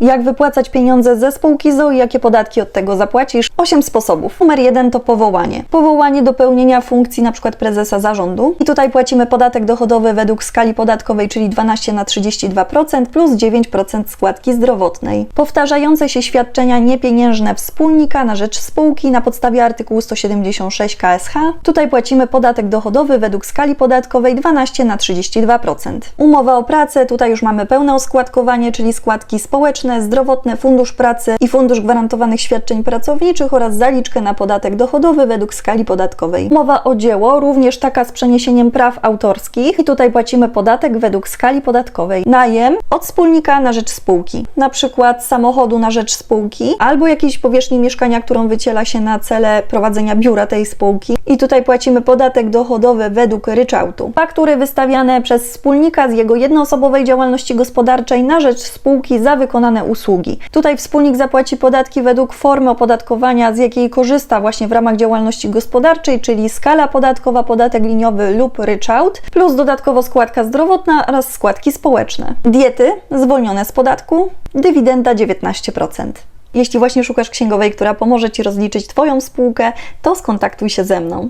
jak wypłacać pieniądze ze spółki ZO i jakie podatki od tego zapłacisz. 8 sposobów. Numer jeden to powołanie. Powołanie do pełnienia funkcji np. prezesa zarządu. I tutaj płacimy podatek dochodowy według skali podatkowej, czyli 12 na 32% plus 9% składki zdrowotnej. Powtarzające się świadczenia niepieniężne wspólnika na rzecz spółki na podstawie artykułu 176 KSH. Tutaj płacimy podatek dochodowy według skali podatkowej 12 na 32%. Umowa o pracę, tutaj już mamy pełne oskładkowanie, czyli składki społeczne, zdrowotne, fundusz pracy i fundusz gwarantowanych świadczeń pracowniczych oraz zaliczkę na podatek dochodowy według skali podatkowej. Umowa o dzieło, również taka z przeniesieniem praw autorskich i tutaj płacimy podatek według skali podatkowej. Najem od wspólnika na rzecz spółki, na przykład samochodu na rzecz spółki albo jakiejś powierzchni mieszkania, którą wyciela się na cele prowadzenia biura tej spółki i tutaj płacimy podatek dochodowy według ryczałtu. Faktury wystawiane przez wspólnika z jego jednoosobowej działalności gospodarczej na rzecz spółki za wykonane usługi. Tutaj wspólnik zapłaci podatki według formy opodatkowania, z jakiej korzysta właśnie w ramach działalności gospodarczej, czyli skala podatkowa, podatek liniowy lub ryczałt, plus dodatkowo składka zdrowotna oraz składki społeczne. Diety zwolnione z podatku, dywidenda 19%. Jeśli właśnie szukasz księgowej, która pomoże Ci rozliczyć Twoją spółkę, to skontaktuj się ze mną.